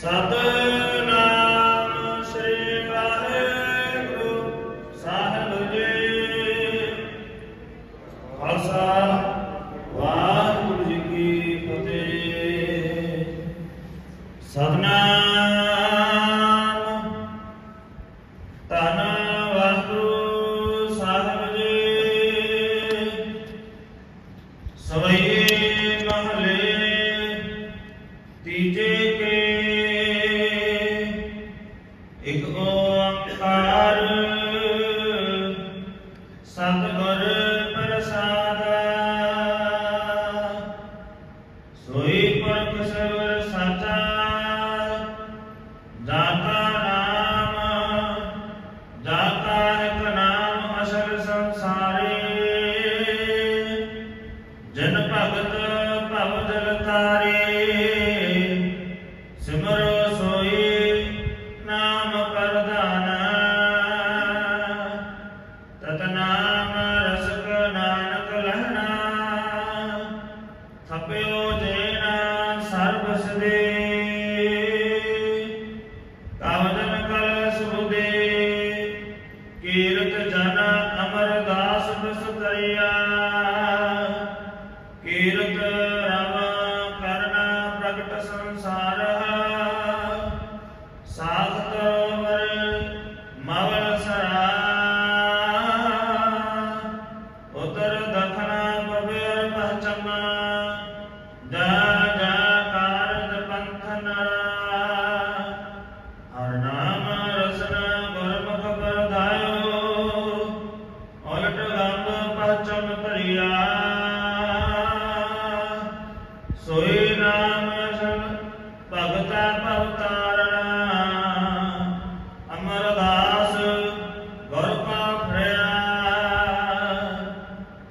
ਸਤਨਾਮ ਸ੍ਰੀ ਵਾਹਿਗੁਰੂ, ਸਾਹਿਬ ਜੀ। ਖਾਲਸਾ, ਵਾਹਿਗੁਰੂ ਜੀ ਕੀ ਫਤਿਹ। ਸਤਨਾਮ। ਤਨ ਵਾਹਿਗੁਰੂ, ਸਾਹਿਬ ਜੀ। ਸਵਈਏ ਮਹਲੇ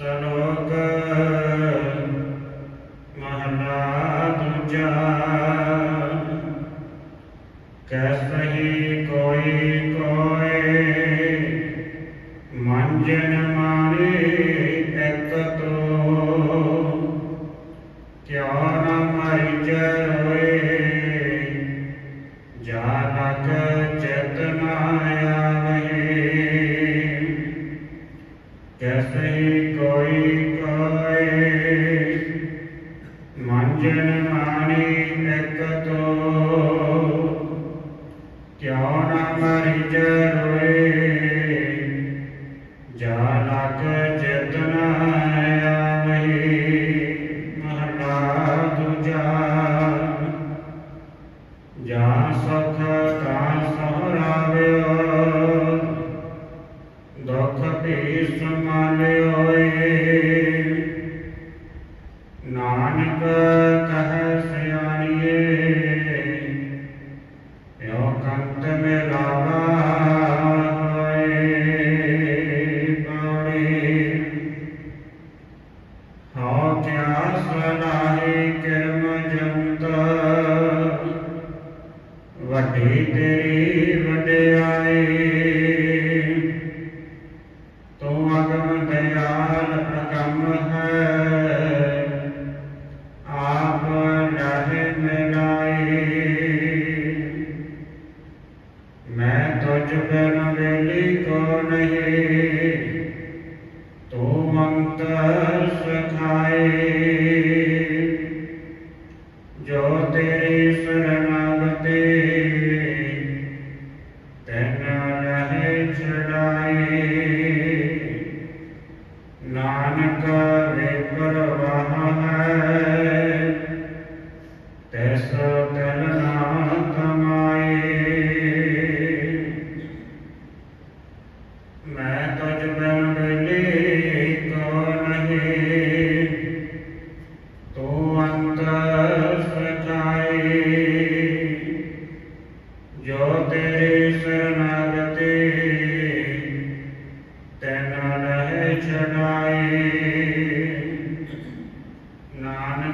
ਸਨੋਗ ਹਉ ਧਿਆਨ ਸੁਨਾਹੀ ਕਰਮ ਜੰਤ ਵੱਡੀ ਤੇਰੀ ਵਡਿਆਈ ਤੂੰ ਅਗਮ ਦਿਆਲ ਅਗਮ ਹੈ। ਆਪ ਨਾਹਿ ਮਿਲਾਈ ਮੈਂ ਤੁਝ ਬਿਨ ਵੇਲੀ ਕੋ ਨਹੀਂ। ਤੂੰ ਮੰਗਤਾ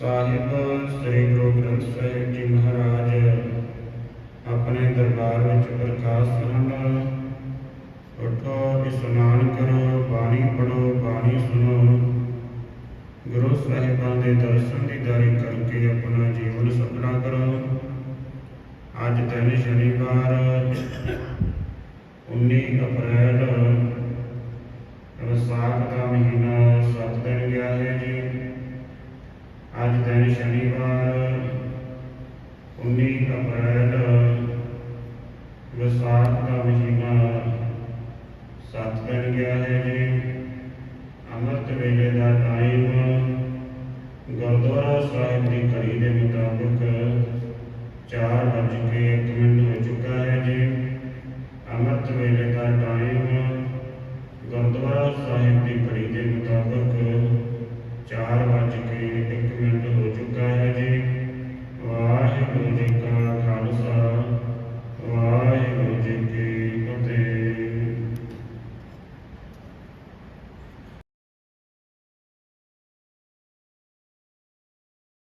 ਸਾਹਿਬ ਸ੍ਰੀ ਗੁਰੂ ਗ੍ਰੰਥ ਸਾਹਿਬ ਜੀ ਮਹਾਰਾਜ, ਆਪਣੇ ਦਰਬਾਰ ਵਿੱਚ ਪ੍ਰਕਾਸ਼ ਕਰਨ ਉਠੋ, ਇਸ਼ਨਾਨ ਕਰੋ, ਬਾਣੀ ਪੜੋ ਬਾਣੀ ਸੁਣੋ। ਗੁਰੂ ਸਾਹਿਬਾਂ ਦੇ ਦਰਸ਼ਨ ਦੀਦਾਰੇ ਕਰਕੇ ਆਪਣਾ ਜੀਵਨ ਸਫਲਾ ਕਰੋ। ਅੱਜ ਦਿਨ ਸ਼ਨੀਵਾਰ 19 ਅਪ੍ਰੈਲ